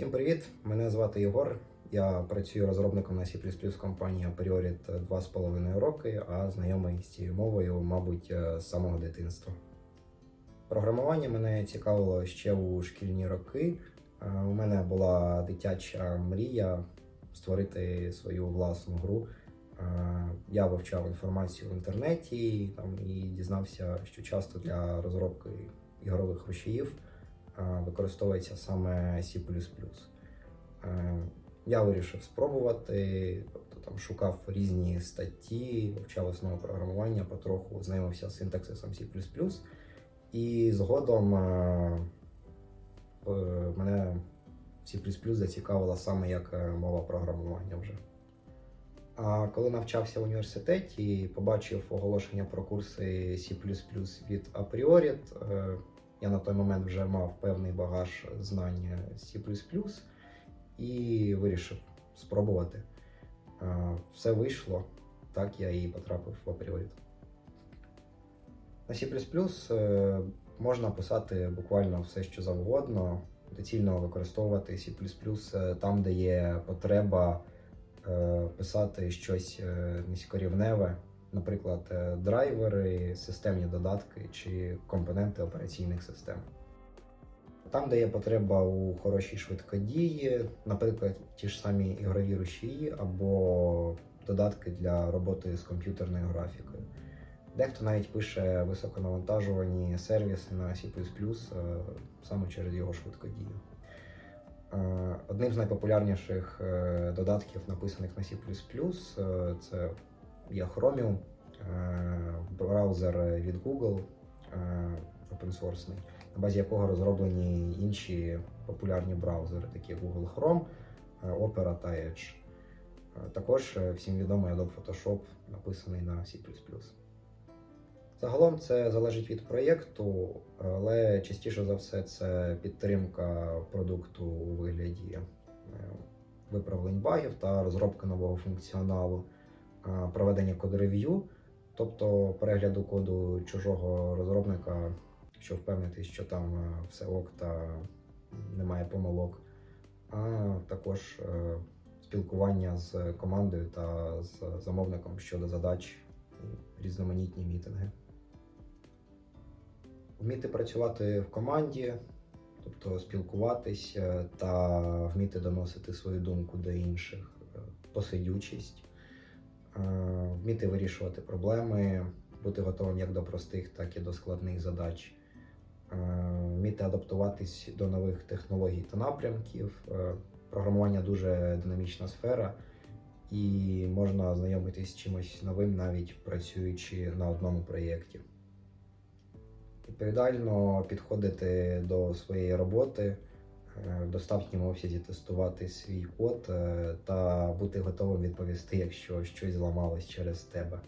Всім привіт! Мене звати Єгор. Я працюю розробником на C++ компанії Apriorit 2,5 роки, а знайомий з цією мовою, мабуть, е, з самого дитинства. Програмування мене цікавило ще у шкільні роки. Е, У мене була дитяча мрія створити свою власну гру. Е, Я вивчав інформацію в інтернеті там, і дізнався, що часто для розробки ігрових рушіїв використовується саме C. Е, Я вирішив спробувати, тобто там шукав різні статті, вивчав основу програмування, потроху знайомився з синтаксисом C. І згодом е, е, мене C зацікавила саме як е, мова програмування вже. А коли навчався в університеті, побачив оголошення про курси C від Apriorit, е, я на той момент вже мав певний багаж знань C++ і вирішив спробувати. Все вийшло, так я і потрапив в Apriorit. На C е, можна писати буквально все, що завгодно, доцільно використовувати C е, там, де є потреба е, писати щось низькорівневе, наприклад, е, драйвери, системні додатки чи компоненти операційних систем. Там, де є потреба у хорошій швидкодії, наприклад, ті ж самі ігрові рушії або додатки для роботи з комп'ютерною графікою. Дехто навіть пише високонавантажувані сервіси на C е, саме через його швидкодію. Е, Одним з найпопулярніших додатків, написаних на C це є Chromium, е, браузер від Google е, open source, на базі якого розроблені інші популярні браузери, такі як Google Chrome, е, Opera та Edge. Також всім відомий Adobe Photoshop, написаний на C. Загалом це залежить від проєкту, але частіше за все це підтримка продукту у вигляді виправлень багів та розробка нового функціоналу, проведення код-рев'ю, тобто перегляду коду чужого розробника, щоб впевнитись, що там е, все ок та немає помилок, а також е, спілкування з командою та з замовником щодо задач і різноманітні мітинги. Вміти працювати в команді, тобто спілкуватись е, та вміти доносити свою думку до інших, е, посидючість, е, вміти вирішувати проблеми, бути готовим як до простих, так і до складних задач, е, вміти адаптуватись до нових технологій та напрямків. Е, Програмування дуже динамічна сфера, і можна знайомитись з чимось новим, навіть працюючи на одному проєкті відповідально підходити до своєї роботи, в достатньому обсязі тестувати свій код е, та бути готовим відповісти, якщо щось зламалось через тебе.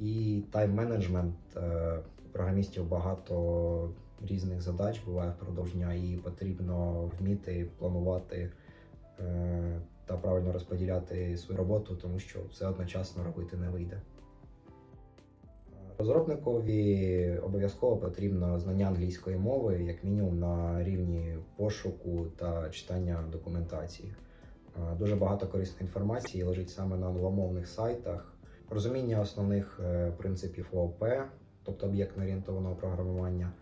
І тайм-менеджмент е, програмістів багато різних задач буває впродовж дня, і потрібно вміти планувати та правильно розподіляти свою роботу, тому що все одночасно робити не вийде. Розробникові обов'язково потрібно знання англійської мови, як мінімум на рівні пошуку та читання документації. Е, Дуже багато корисної інформації лежить саме на англомовних сайтах. Розуміння основних е, принципів ООП, тобто об'єктно-орієнтованого програмування,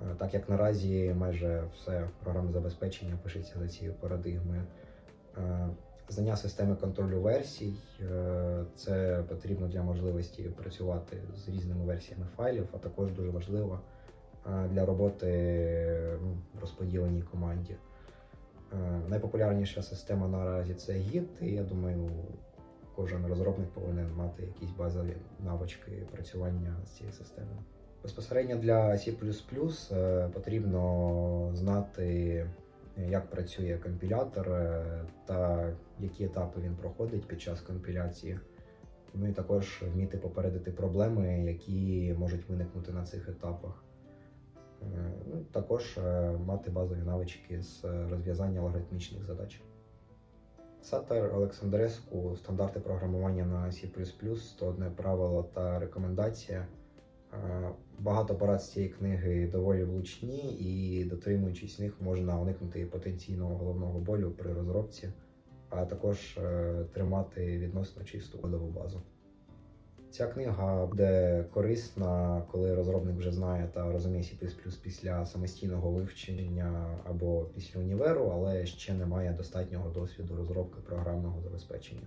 Е, так як наразі майже все програмне забезпечення пишеться за цією парадигмою. Знання системи контролю версій е, це потрібно для можливості працювати з різними версіями файлів, а також дуже важливо е, для роботи ну, в розподіленій команді. Е, Найпопулярніша система наразі це Git, і я думаю, кожен розробник повинен мати якісь базові навички працювання з цією системою. Безпосередньо для C потрібно знати як працює компілятор е, та які етапи він проходить під час компіляції. Ну і також вміти попередити проблеми, які можуть виникнути на цих етапах. Е, Ну, також е, мати базові навички з розв'язання логарифмічних задач. Сатер Олександреску стандарти програмування на C++, 101 правило та рекомендація. Е, Багато порад з цієї книги доволі влучні, і дотримуючись них, можна уникнути потенційного головного болю при розробці, а також е, тримати відносно чисту кодову базу. Ця книга буде корисна, коли розробник вже знає та розуміє C++ після самостійного вивчення або після універу, але ще не має достатнього досвіду розробки програмного забезпечення.